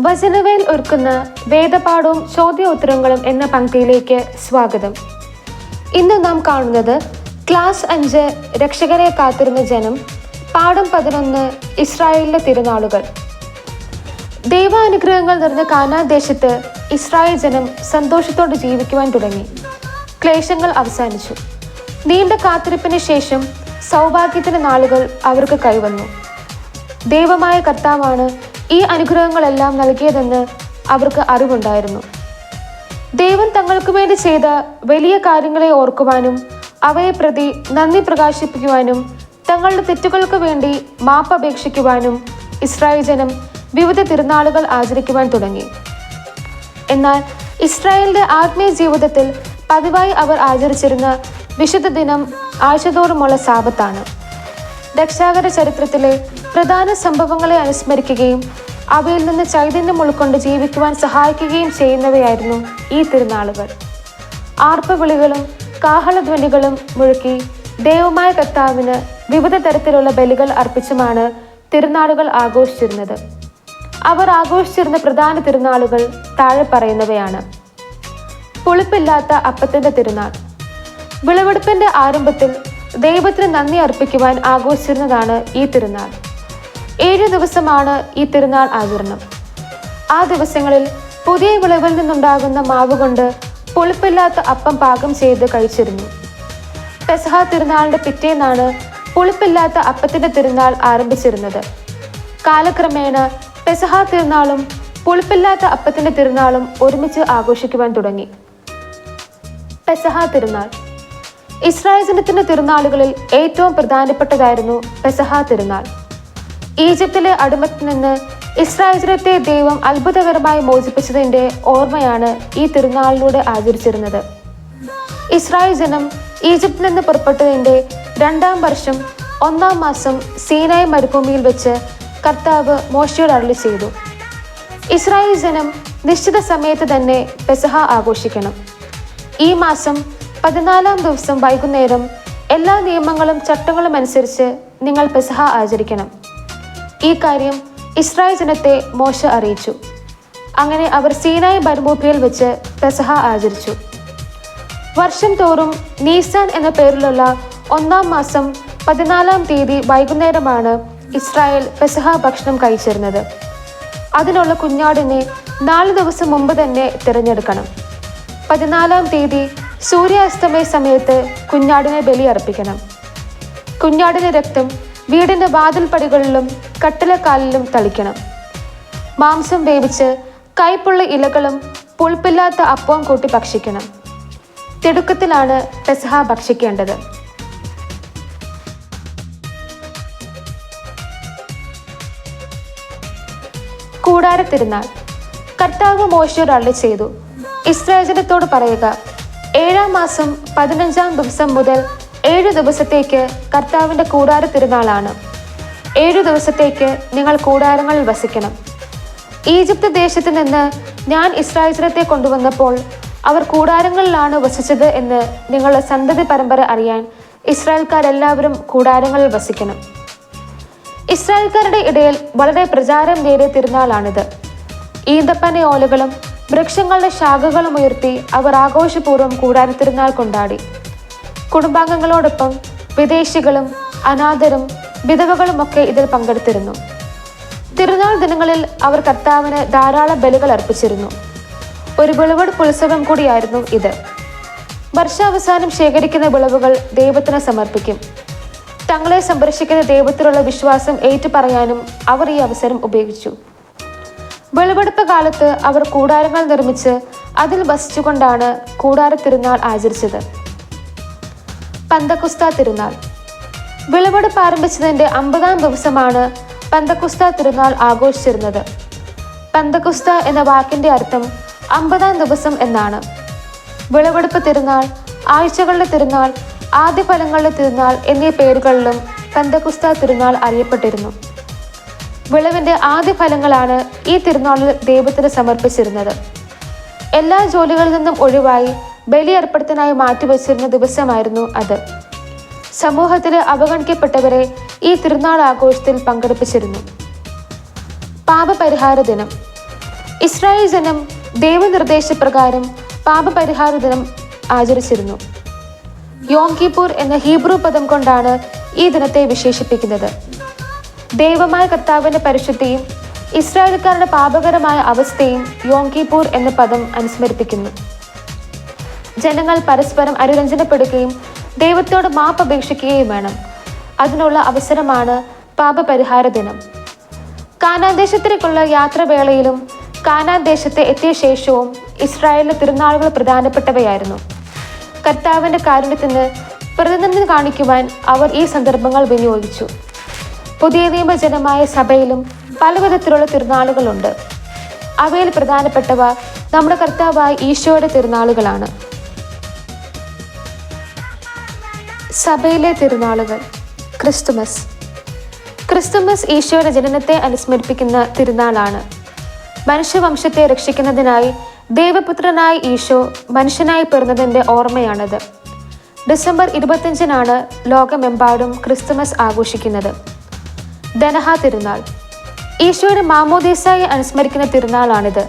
വചനവേൽ ഒരുക്കുന്ന വേദപാഠവും ചോദ്യോത്തരങ്ങളും എന്ന പങ്ക്തിയിലേക്ക് സ്വാഗതം. ഇന്ന് നാം കാണുന്നത് ക്ലാസ് അഞ്ച് രക്ഷകരെ കാത്തിരുന്ന ജനം പാഠം പതിനൊന്ന് ഇസ്രായേലിലെ തിരുനാളുകൾ. ദൈവാനുഗ്രഹങ്ങൾ നിറഞ്ഞ കാനാൻ ദേശത്ത് ഇസ്രായേൽ ജനം സന്തോഷത്തോടെ ജീവിക്കുവാൻ തുടങ്ങി. ക്ലേശങ്ങൾ അവസാനിച്ചു. നീണ്ട കാത്തിരിപ്പിന് ശേഷം സൗഭാഗ്യത്തിന് നാളുകൾ അവർക്ക് കൈവന്നു. ദൈവമായ കർത്താവാണ് ഈ അനുഗ്രഹങ്ങളെല്ലാം നൽകിയതെന്ന് അവർക്ക് അറിവുണ്ടായിരുന്നു. ദൈവം തങ്ങൾക്ക് വേണ്ടി ചെയ്ത വലിയ കാര്യങ്ങളെ ഓർക്കുവാനും അവയെ പ്രതി നന്ദി പ്രകാശിപ്പിക്കുവാനും തങ്ങളുടെ തെറ്റുകൾക്ക് വേണ്ടി മാപ്പ് അപേക്ഷിക്കുവാനും ഇസ്രായേൽ ജനം വിവിധ തിരുനാളുകൾ ആചരിക്കുവാൻ തുടങ്ങി. എന്നാൽ ഇസ്രായേലിന്റെ ആത്മീയ ജീവിതത്തിൽ പതിവായി അവർ ആചരിച്ചിരുന്ന വിശുദ്ധ ദിനം ആഴ്ചതോറുമുള്ള സാപത്താണ് രക്ഷാകര ചരിത്രത്തിലെ പ്രധാന സംഭവങ്ങളെ അനുസ്മരിക്കുകയും അവയിൽ നിന്ന് ചൈതന്യം ഉൾക്കൊണ്ട് ജീവിക്കുവാൻ സഹായിക്കുകയും ചെയ്യുന്നവയായിരുന്നു ഈ തിരുനാളുകൾ. ആർപ്പവിളികളും കാഹളധ്വനികളും മുഴുക്കി ദൈവമായ കർത്താവിന് വിവിധ തരത്തിലുള്ള ബലികൾ അർപ്പിച്ചുമാണ് തിരുനാളുകൾ ആഘോഷിച്ചിരുന്നത്. അവർ ആഘോഷിച്ചിരുന്ന പ്രധാന തിരുനാളുകൾ താഴെ പറയുന്നവയാണ്. പുളിപ്പില്ലാത്ത അപ്പത്തിന്റെ തിരുനാൾ. വിളവെടുപ്പിന്റെ ആരംഭത്തിൽ ദൈവത്തിന് നന്ദി അർപ്പിക്കുവാൻ ആഘോഷിച്ചിരുന്നതാണ് ഈ തിരുനാൾ. ഏഴ് ദിവസമാണ് ഈ തിരുനാൾ ആചരണം. ആ ദിവസങ്ങളിൽ പുതിയ വിളവിൽ നിന്നുണ്ടാകുന്ന മാവ് കൊണ്ട് പുളിപ്പില്ലാത്ത അപ്പം പാകം ചെയ്ത് കഴിച്ചിരുന്നു. പെസഹ തിരുനാളിന്റെ പിറ്റേന്നാണ് പുളിപ്പില്ലാത്ത അപ്പത്തിന്റെ തിരുനാൾ ആരംഭിച്ചിരുന്നത്. കാലക്രമേണ പെസഹ തിരുനാളും പുളിപ്പില്ലാത്ത അപ്പത്തിന്റെ തിരുനാളും ഒരുമിച്ച് ആഘോഷിക്കുവാൻ തുടങ്ങി. പെസഹ തിരുനാൾ. ഇസ്രായേൽ ജനത്തിന്റെ തിരുനാളുകളിൽ ഏറ്റവും പ്രധാനപ്പെട്ടതായിരുന്നു പെസഹ തിരുനാൾ. ഈജിപ്തിലെ അടിമത്തിൽ നിന്ന് ഇസ്രായേലത്തെ ദൈവം അത്ഭുതകരമായി മോചിപ്പിച്ചതിന്റെ ഓർമ്മയാണ് ഈ തിരുനാളിലൂടെ ആചരിച്ചിരുന്നത്. ഇസ്രായേൽ ജനം ഈജിപ്തിൽ നിന്ന് പുറപ്പെട്ടതിന്റെ രണ്ടാം വർഷം ഒന്നാം മാസം സീനായ് മരുഭൂമിയിൽ വെച്ച് കർത്താവ് മോശയോട് അരളി ചെയ്തു. ഇസ്രായേൽ ജനം നിശ്ചിത സമയത്ത് തന്നെ പെസഹ ആഘോഷിക്കണം. ഈ മാസം പതിനാലാം ദിവസം വൈകുന്നേരം എല്ലാ നിയമങ്ങളും ചട്ടങ്ങളും അനുസരിച്ച് നിങ്ങൾ പെസഹ ആചരിക്കണം. ഈ കാര്യം ഇസ്രായേൽ ജനത്തെ മോശ അറിയിച്ചു. അങ്ങനെ അവർ സീനായ് മരുഭൂമിയിൽ വെച്ച് പെസഹ ആചരിച്ചു. വർഷം തോറും നീസാൻ എന്ന പേരിലുള്ള ഒന്നാം മാസം പതിനാലാം തീയതി വൈകുന്നേരമാണ് ഇസ്രായേൽ പെസഹ ഭക്ഷണം കഴിച്ചിരുന്നത്. അതിനുള്ള കുഞ്ഞാടിനെ നാല് ദിവസം മുമ്പ് തന്നെ തിരഞ്ഞെടുക്കണം. പതിനാലാം തീയതി സൂര്യാസ്തമയ സമയത്ത് കുഞ്ഞാടിനെ ബലിയർപ്പിക്കണം. കുഞ്ഞാടിന്റെ രക്തം വീടിന്റെ വാതിൽപ്പടികളിലും കട്ടിലക്കാലിലും തളിക്കണം. മാംസം വേവിച്ച് കൈപ്പുള്ള ഇലകളും പുളിപ്പില്ലാത്ത അപ്പവും കൂട്ടി ഭക്ഷിക്കണം. തിടുക്കത്തിലാണ് പെസഹ ഭക്ഷിക്കേണ്ടത്. കൂടാര തിരുനാൾ. കർത്താവ് മോശയോട് അള്ളി ചെയ്തു. ഇസ്രായേജനത്തോട് പറയുക ഏഴാം മാസം പതിനഞ്ചാം ദിവസം മുതൽ ഏഴ് ദിവസത്തേക്ക് കർത്താവിന്റെ കൂടാര തിരുനാളാണ്. ഏഴ് ദിവസത്തേക്ക് നിങ്ങൾ കൂടാരങ്ങളിൽ വസിക്കണം. ഈജിപ്ത് ദേശത്ത് നിന്ന് ഞാൻ ഇസ്രായേലത്തെ കൊണ്ടുവന്നപ്പോൾ അവർ കൂടാരങ്ങളിലാണ് വസിച്ചത് എന്ന് നിങ്ങളുടെ സന്തതി പരമ്പര അറിയാൻ ഇസ്രായേൽക്കാരെല്ലാവരും കൂടാരങ്ങളിൽ വസിക്കണം. ഇസ്രായേൽക്കാരുടെ ഇടയിൽ വളരെ പ്രചാരം നേടിയ തിരുനാളാണിത്. ഈന്തപ്പന ഓലകളും വൃക്ഷങ്ങളുടെ ശാഖകളും ഉയർത്തി അവർ ആഘോഷപൂർവം കൂടാര തിരുനാൾ കൊണ്ടാടി. കുടുംബാംഗങ്ങളോടൊപ്പം വിദേശികളും അനാഥരും വിധവകളുമൊക്കെ ഇതിൽ പങ്കെടുത്തിരുന്നു. തിരുനാൾ ദിനങ്ങളിൽ അവർ കർത്താവിന് ധാരാളം ബലികൾ അർപ്പിച്ചിരുന്നു. ഒരു വിളവെടുപ്പ് ഉത്സവം കൂടിയായിരുന്നു ഇത്. വർഷാവസാനം ശേഖരിക്കുന്ന വിളവുകൾ ദൈവത്തിന് സമർപ്പിക്കും. തങ്ങളെ സംരക്ഷിക്കുന്ന ദൈവത്തിലുള്ള വിശ്വാസം ഏറ്റുപറയാനും അവർ ഈ അവസരം ഉപയോഗിച്ചു. വിളവെടുപ്പ് കാലത്ത് അവർ കൂടാരങ്ങൾ നിർമ്മിച്ച് അതിൽ വസിച്ചുകൊണ്ടാണ് കൂടാര തിരുനാൾ ആചരിച്ചത്. പന്തക്കുസ്ത തിരുനാൾ. വിളവെടുപ്പ് ആരംഭിച്ചതിന്റെ അമ്പതാം ദിവസമാണ് പന്തക്കുസ്ത തിരുനാൾ ആഘോഷിച്ചിരുന്നത്. പന്തക്കുസ്ത എന്ന വാക്കിന്റെ അർത്ഥം അമ്പതാം ദിവസം എന്നാണ്. വിളവെടുപ്പ് തിരുനാൾ ആഴ്ചകളുടെ തിരുനാൾ ആദ്യ ഫലങ്ങളുടെ തിരുനാൾ എന്നീ പേരുകളിലും പന്തക്കുസ്ത തിരുനാൾ അറിയപ്പെട്ടിരുന്നു. വിളവിന്റെ ആദ്യ ഫലങ്ങളാണ് ഈ തിരുനാളിൽ ദൈവത്തിന് സമർപ്പിച്ചിരുന്നത്. എല്ലാ ജോലികളിൽ നിന്നും ഒഴിവായി ബലിയർപ്പണത്തിനായി മാറ്റിവെച്ചിരുന്ന ദിവസമായിരുന്നു അത്. സമൂഹത്തിലെ അവഗണിക്കപ്പെട്ടവരെ ഈ തിരുനാൾ ആഘോഷത്തിൽ പങ്കെടുപ്പിച്ചിരുന്നു. പാപപരിഹാര ദിനം. ഇസ്രായേൽ ജനം ദൈവനിർദ്ദേശപ്രകാരം പാപപരിഹാര ദിനം ആചരിച്ചിരുന്നു. യോം കിപ്പൂർ എന്ന ഹീബ്രു പദം കൊണ്ടാണ് ഈ ദിനത്തെ വിശേഷിപ്പിക്കുന്നത്. ദൈവമായ കർത്താവിന്റെ പരിശുദ്ധിയും ഇസ്രായേൽക്കാരുടെ പാപകരമായ അവസ്ഥയും യോം കിപ്പൂർ എന്ന പദം അനുസ്മരിപ്പിക്കുന്നു. ജനങ്ങൾ പരസ്പരം അനുരഞ്ജനപ്പെടുകയും ദൈവത്തോട് മാപ്പ് അപേക്ഷിക്കുകയും വേണം. അതിനുള്ള അവസരമാണ് പാപപരിഹാര ദിനം. കാനാൻ ദേശത്തിലേക്കുള്ള യാത്രവേളയിലും കാനാൻ ദേശത്ത് എത്തിയ ശേഷവും ഇസ്രായേലിലെ തിരുനാളുകൾ പ്രധാനപ്പെട്ടവയായിരുന്നു. കർത്താവിന്റെ കാരുണ്യത്തിന് പ്രതിനിധി കാണിക്കുവാൻ അവർ ഈ സന്ദർഭങ്ങൾ വിനിയോഗിച്ചു. പുതിയ നിയമജനമായ സഭയിലും പലവിധത്തിലുള്ള തിരുനാളുകളുണ്ട്. അവയിൽ പ്രധാനപ്പെട്ടവ നമ്മുടെ കർത്താവായ ഈശോയുടെ തിരുനാളുകളാണ്. സഭയിലെ തിരുനാളുകൾ. ക്രിസ്തുമസ്. ക്രിസ്തുമസ് ഈശോയുടെ ജനനത്തെ അനുസ്മരിപ്പിക്കുന്ന തിരുനാളാണ്. മനുഷ്യവംശത്തെ രക്ഷിക്കുന്നതിനായി ദൈവപുത്രനായ ഈശോ മനുഷ്യനായി പിറന്നതിന്റെ ഓർമ്മയാണത്. ഡിസംബർ ഇരുപത്തിയഞ്ചിനാണ് ലോകമെമ്പാടും ക്രിസ്തുമസ് ആഘോഷിക്കുന്നത്. ധനഹ തിരുനാൾ. ഈശോയുടെ മാമോദീസായി അനുസ്മരിക്കുന്ന തിരുനാളാണിത്.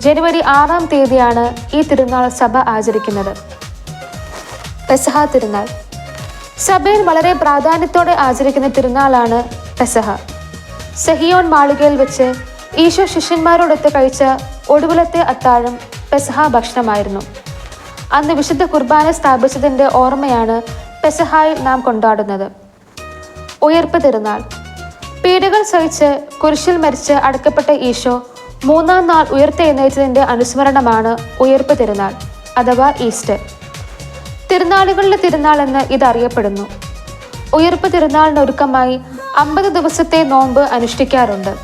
ജനുവരി ആറാം തീയതിയാണ് ഈ തിരുനാൾ സഭ ആചരിക്കുന്നത്. പെസഹ തിരുനാൾ. സഭയിൽ വളരെ പ്രാധാന്യത്തോടെ ആചരിക്കുന്ന തിരുനാളാണ് പെസഹ. സെഹിയോൻ മാളികയിൽ വെച്ച് ഈശോ ശിഷ്യന്മാരോടൊത്ത് കഴിച്ച ഒടുവിലത്തെ അത്താഴം പെസഹ ഭക്ഷണമായിരുന്നു. അന്ന് വിശുദ്ധ കുർബാന സ്ഥാപിച്ചതിന്റെ ഓർമ്മയാണ് പെസഹായിൽ നാം കൊണ്ടാടുന്നത്. ഉയർപ്പ് തിരുനാൾ. പീഡകൾ സഹിച്ച് കുരിശിൽ മരിച്ച് അടക്കപ്പെട്ട ഈശോ മൂന്നാം നാൾ ഉയർത്തെഴുന്നേറ്റതിന്റെ അനുസ്മരണമാണ് ഉയർപ്പ് തിരുനാൾ അഥവാ ഈസ്റ്റർ. തിരുനാളുകളുടെ തിരുനാൾ എന്ന് ഇത് ഉയർപ്പ് തിരുനാളിന് ഒരുക്കമായി അമ്പത് ദിവസത്തെ നോമ്പ് അനുഷ്ഠിക്കാറുണ്ട്.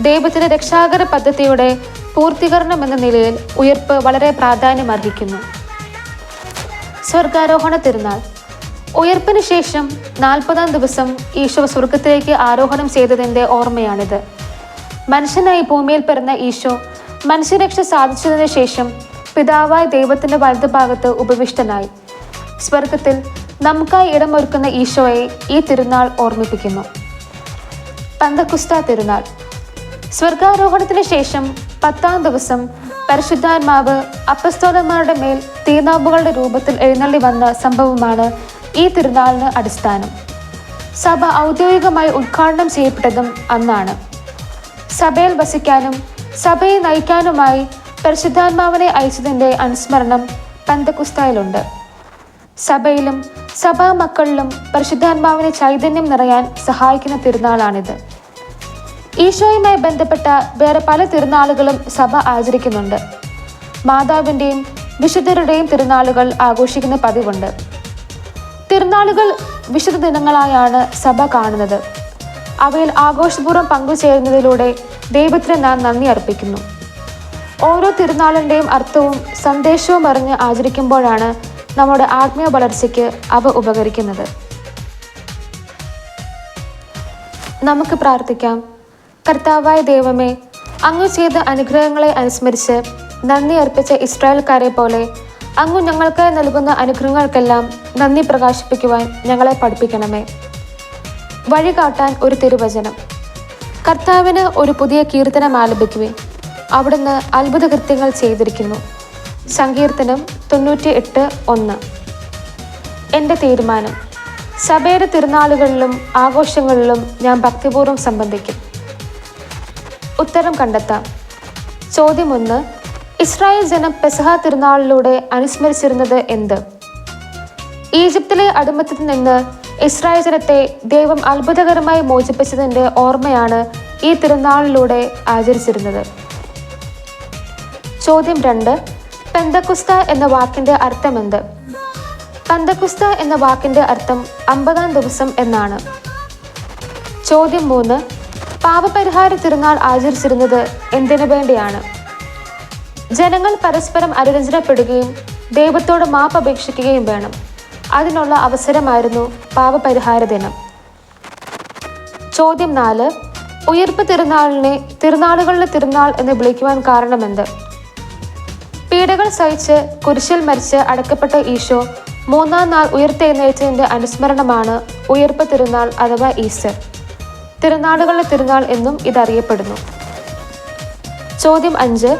ദൈവത്തിന് രക്ഷാകര പദ്ധതിയുടെ പൂർത്തീകരണം എന്ന നിലയിൽ ഉയർപ്പ് വളരെ പ്രാധാന്യമർഹിക്കുന്നു. സ്വർഗാരോഹണ തിരുനാൾ. ഉയർപ്പിന് ശേഷം നാൽപ്പതാം ദിവസം ഈശോ സ്വർഗത്തിലേക്ക് ആരോഹണം ചെയ്തതിന്റെ ഓർമ്മയാണിത്. മനുഷ്യനായി ഭൂമിയിൽ പിറന്ന ഈശോ മനുഷ്യരക്ഷ സാധിച്ചതിന് ശേഷം പിതാവായ ദൈവത്തിന്റെ വലതുഭാഗത്ത് ഉപവിഷ്ടനായി. സ്വർഗത്തിൽ നമുക്കായി ഇടമൊരുക്കുന്ന ഈശോയെ ഈ തിരുനാൾ ഓർമ്മിപ്പിക്കുന്നു. പന്തക്കുസ്ത തിരുനാൾ. സ്വർഗാരോഹണത്തിന് ശേഷം പത്താം ദിവസം പരിശുദ്ധാത്മാവ് അപ്പസ്തോലന്മാരുടെ മേൽ തീനാമ്പുകളുടെ രൂപത്തിൽ എഴുന്നള്ളി വന്ന സംഭവമാണ് ഈ തിരുനാളിന് അടിസ്ഥാനം. സഭ ഔദ്യോഗികമായി ഉദ്ഘാടനം ചെയ്യപ്പെട്ടതും അന്നാണ്. സഭയിൽ വസിക്കാനും സഭയെ നയിക്കാനുമായി പരിശുദ്ധാത്മാവിനെ അയച്ചതിന്റെ അനുസ്മരണം പന്തക്കുസ്തായിലുണ്ട്. സഭയിലും സഭാ മക്കളിലും പരിശുദ്ധാത്മാവിനെ ചൈതന്യം നിറയാൻ സഹായിക്കുന്ന തിരുനാളാണിത്. ഈശോയുമായി ബന്ധപ്പെട്ട വേറെ പല തിരുനാളുകളും സഭ ആചരിക്കുന്നുണ്ട്. മാതാവിന്റെയും വിശുദ്ധരുടെയും തിരുനാളുകൾ ആഘോഷിക്കുന്ന പതിവുണ്ട്. തിരുനാളുകൾ വിശുദ്ധ ദിനങ്ങളായാണ് സഭ കാണുന്നത്. അവയിൽ ആഘോഷപൂർവം പങ്കുചേരുന്നതിലൂടെ ദൈവത്തിന് നാം നന്ദി അർപ്പിക്കുന്നു. ഓരോ തിരുനാളിന്റെയും അർത്ഥവും സന്ദേശവും അറിഞ്ഞ് ആചരിക്കുമ്പോഴാണ് നമ്മുടെ ആത്മീയ വളർച്ചയ്ക്ക് അവ ഉപകരിക്കുന്നത്. നമുക്ക് പ്രാർത്ഥിക്കാം. കർത്താവായ ദൈവമേ അങ്ങ് ചെയ്ത അനുഗ്രഹങ്ങളെ അനുസ്മരിച്ച് നന്ദി അർപ്പിച്ച ഇസ്രായേൽക്കാരെ പോലെ അങ്ങ് ഞങ്ങൾക്കായി നൽകുന്ന അനുഗ്രഹങ്ങൾക്കെല്ലാം നന്ദി പ്രകാശിപ്പിക്കുവാൻ ഞങ്ങളെ പഠിപ്പിക്കണമേ. വഴി കാട്ടാൻ ഒരു തിരുവചനം. കർത്താവിന് ഒരു പുതിയ കീർത്തനം ആലപിക്കുവിൻ. അവിടുന്ന് അത്ഭുത കൃത്യങ്ങൾ ചെയ്തിരിക്കുന്നു. സങ്കീർത്തനം തൊണ്ണൂറ്റി എട്ട് ഒന്ന്. എന്റെ തീരുമാനം. സഭയുടെ തിരുനാളുകളിലും ആഘോഷങ്ങളിലും ഞാൻ ഭക്തിപൂർവം സംബന്ധിക്കും. ഉത്തരം കണ്ടെത്താം. ചോദ്യം ഒന്ന്. ഇസ്രായേൽ ജനം പെസഹ തിരുനാളിലൂടെ അനുസ്മരിച്ചിരുന്നത് എന്ത്? ഈജിപ്തിലെ അടിമത്തത്തിൽ നിന്ന് ഇസ്രായേൽ ജനത്തെ ദൈവം അത്ഭുതകരമായി മോചിപ്പിച്ചതിന്റെ ഓർമ്മയാണ് ഈ തിരുനാളിലൂടെ ആചരിച്ചിരുന്നത്. ചോദ്യം രണ്ട് പെന്തക്കുസ്ത എന്ന വാക്കിന്റെ അർത്ഥം എന്ത് പന്തക്കുസ്ത എന്ന വാക്കിന്റെ അർത്ഥം അമ്പതാം ദിവസം എന്നാണ്. ചോദ്യം മൂന്ന് പാപപരിഹാര തിരുനാൾ ആചരിച്ചിരുന്നത് എന്തിനു വേണ്ടിയാണ്? ജനങ്ങൾ പരസ്പരം അനുരഞ്ജനപ്പെടുകയും ദൈവത്തോട് മാപ്പ് അപേക്ഷിക്കുകയും വേണം. അതിനുള്ള അവസരമായിരുന്നു പാപപരിഹാര ദിനം. ചോദ്യം നാല് ഉയർപ്പ് തിരുനാളിനെ തിരുനാളുകളുടെ തിരുനാൾ എന്ന് വിളിക്കുവാൻ കാരണമെന്ത്? പീഡകൾ സഹിച്ച് കുരിശിൽ മരിച്ച് അടക്കപ്പെട്ട ഈശോ മൂന്നാം നാൾ ഉയർത്തെഴുന്നേറ്റതിന്റെ അനുസ്മരണമാണ് ഉയർപ്പ് തിരുനാൾ അഥവാ ഈസ്റ്റർ. തിരുനാളുകളുടെ തിരുനാൾ എന്നും ഇതറിയപ്പെടുന്നു. ചോദ്യം അഞ്ച്.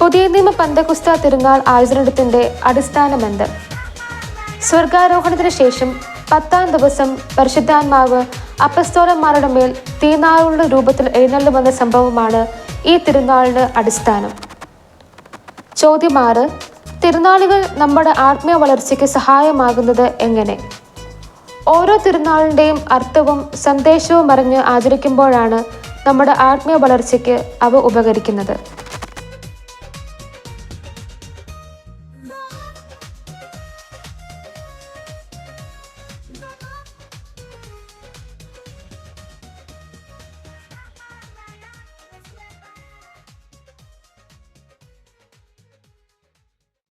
പുതിയ നിയമ പന്തകുസ്ത തിരുനാൾ ആചരണത്തിന്റെ അടിസ്ഥാനമെന്ത് സ്വർഗാരോഹണത്തിന് ശേഷം പത്താം ദിവസം പരിശുദ്ധാത്മാവ് അപ്പസ്തോലന്മാരുടെ മേൽ തീനാളുകളുടെ രൂപത്തിൽ എഴുന്നള്ളുമെന്ന സംഭവമാണ് ഈ തിരുനാളിന് അടിസ്ഥാനം. ചോദ്യം ആറ് തിരുനാളുകൾ നമ്മുടെ ആത്മീയ വളർച്ചയ്ക്ക് സഹായമാകുന്നത് എങ്ങനെ? ഓരോ തിരുനാളിന്റെയും അർത്ഥവും സന്ദേശവും അറിഞ്ഞ് ആചരിക്കുമ്പോഴാണ് നമ്മുടെ ആത്മീയ വളർച്ചയ്ക്ക് അവ ഉപകരിക്കുന്നത്.